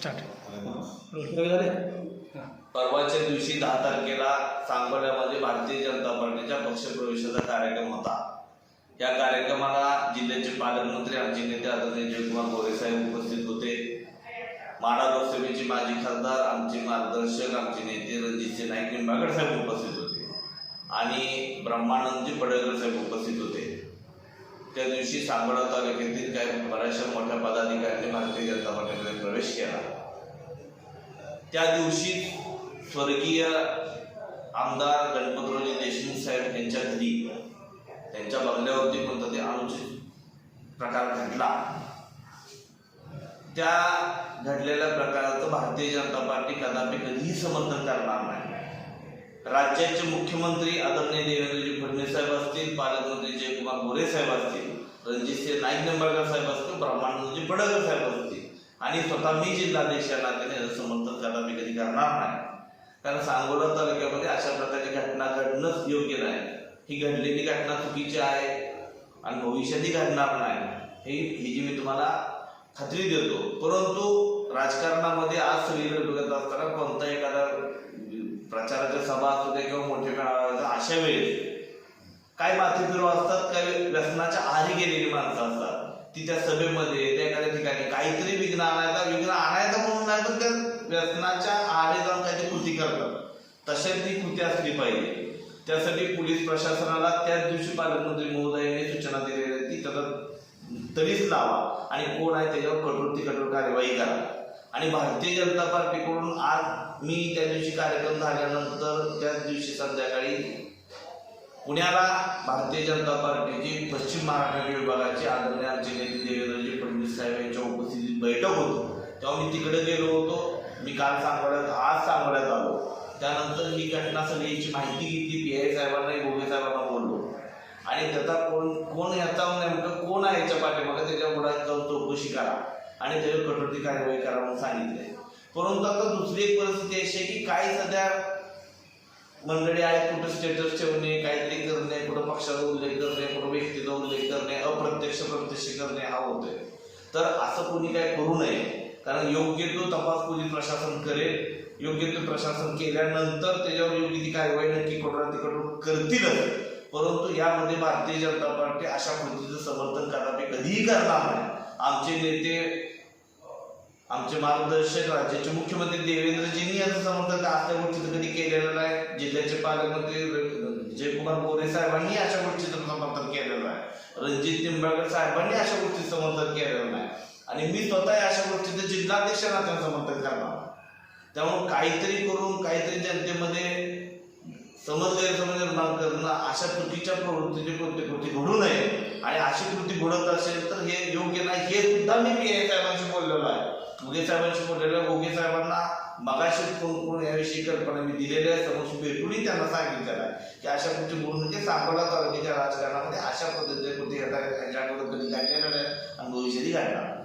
Start परवाच्या दिवशी दहा तारखेला सांगोल्यामध्ये भारतीय जनता पार्टीच्या पक्षप्रवेशाचा कार्यक्रम होता. या कार्यक्रमाला जिल्ह्याचे पालकमंत्री आमचे नेते आदरणीय जयकुमार गोरे साहेब उपस्थित होते. माडा लोकसभेचे माजी खासदार आमचे मार्गदर्शक आमचे नेते रणजितसिंह नाईक निंबागड साहेब उपस्थित होते. आणि ब्रह्मानंदजी पडळकर साहेब उपस्थित होते. त्या दिवशी सांगोला तालुक्यातील काही बऱ्याचशा मोठ्या पदाधिकाऱ्यांनी भारतीय जनता पार्टीमध्ये प्रवेश केला. त्या दिवशी स्वर्गीय आमदार गणपतरावजी देशमुख साहेब यांच्या घरी त्यांच्या बंगल्यावरती कोणता ते अनुचित प्रकार घडला. त्या घडलेल्या प्रकाराचं भारतीय जनता पार्टी कदापि कधीही समर्थन करणार नाही. राज्याचे मुख्यमंत्री आदरणीय देवेंद्रजी फडणवीस साहेब असतील पालकमंत्री जयकुमार गोरे साहेब असतील रणजितसिंह नाईक निंबाळकर साहेब असतील ब्रह्मानंदजी पडळकर साहेब असतील. आणि स्वतः मी जिल्हाध्यक्ष या नात्याने याचं समर्थन मी कधी करणार नाही. कारण सांगोला तालुक्यामध्ये अशा प्रकारची घटना घडणंच योग्य नाही. ही घडलेली घटना चुकीची आहे आणि भविष्यातही घडणार नाही. हे ही जी मी तुम्हाला खात्री देतो. परंतु राजकारणामध्ये आज सगळीकडे बघत असताना अशा वेळेस काय माथे असतात काही व्यसनाच्या आहारी गेलेली माणसं असतात ती त्या सभेमध्ये त्या एखाद्या ठिकाणी काहीतरी विघ्न आणायचा विघ्न आणायचा म्हणून नाही पण त्या व्यसनाच्या आहारी जाऊन काहीतरी कृती करतात. तशा ती कृती असली पाहिजे. त्यासाठी पोलीस प्रशासनाला त्याच दिवशी पालकमंत्री महोदयाने सूचना दिलेल्या ती की त्याचा तरीच लावा आणि कोण आहे त्याच्यावर कठोर ती कठोर कार्यवाही करा. आणि भारतीय जनता पार्टीकडून आज मी त्या दिवशी कार्यक्रम झाल्यानंतर त्याच दिवशी संध्याकाळी पुण्याला भारतीय जनता पार्टीची पश्चिम महाराष्ट्र विभागाची आदरणीय आमचे नेते देवेंद्रजी फडणवीस साहेब यांच्या उपस्थितीत बैठक होती. तेव्हा मी तिकडे गेलो होतो. मी काल सांगोल्यात आज सांगोल्यात आलो. त्यानंतर ही घटना सगळीची माहिती घेतली. पी आय साहेबांना गोगे साहेबांना बोललो. आणि त्याचा कोण कोण याचा नेमकं कोण आहे याच्या पाठीमागे त्याच्या मुळात जाऊन चौकशी करा. आणि त्याच्यावर कठोर ती कार्यवाही करा म्हणून सांगितले परंतु आता दुसरी एक परिस्थिती अशी आहे की काही सध्या मंडळी आहेत कुठं स्टेटस ठेवणे काहीतरी करणे कुठं पक्षाचा उल्लेख करणे कुठं व्यक्तीचा उल्लेख करणे अप्रत्यक्ष प्रत्यक्ष करणे हा होतोय. तर असं कोणी काय करू नये कारण योग्य तो तपास पोलीस प्रशासन करेल. योग्य तो प्रशासन केल्यानंतर त्याच्यावर योग्य ती कारवाई नक्की कठोर ती करतीलच. परंतु यामध्ये भारतीय जनता पार्टी अशा कृतीचं समर्थन कदापि कधीही करणार नाही. आमचे नेते आमचे मार्गदर्शक राज्याचे मुख्यमंत्री देवेंद्रजींनी याचं समर्थन असल्या गोष्टीचं कधी केलेलं नाही. जिल्ह्याचे पालकमंत्री जयकुमार गोरे साहेबांनी अशा गोष्टीचं समर्थन केलेलं आहे. रणजित निंबाळकर साहेबांनी अशा गोष्टीचं समर्थन केलेलं नाही. आणि मी स्वतः अशा गोष्टीचं जिल्हाध्यक्षांना नात्यानं समर्थन करणार त्यामुळे काहीतरी करून काहीतरी जनतेमध्ये समज गैरसमज निर्माण करणं अशा चुकीच्या प्रवृत्तीची कोणती कृती घडू नये आणि अशी कृती घडत असेल तर हे योग्य नाही हे सुद्धा मी पी आय साहेबांशी बोललेलो आहे. मुगे साहेबांशी बोललेलो गोगे साहेबांना मगाशी कोण कोण याविषयी कल्पना मी दिलेली आहे. समोर भेटूनही त्यांना सांगितलेलं आहे की अशा गोष्टी बोलून म्हणजे सांगोला तालुक्याच्या राजकारणामध्ये अशा पद्धतीने कुठे घडतात ह्याच्याकडे कधी घडलेल्या नाही आणि भविष्यातही घडणार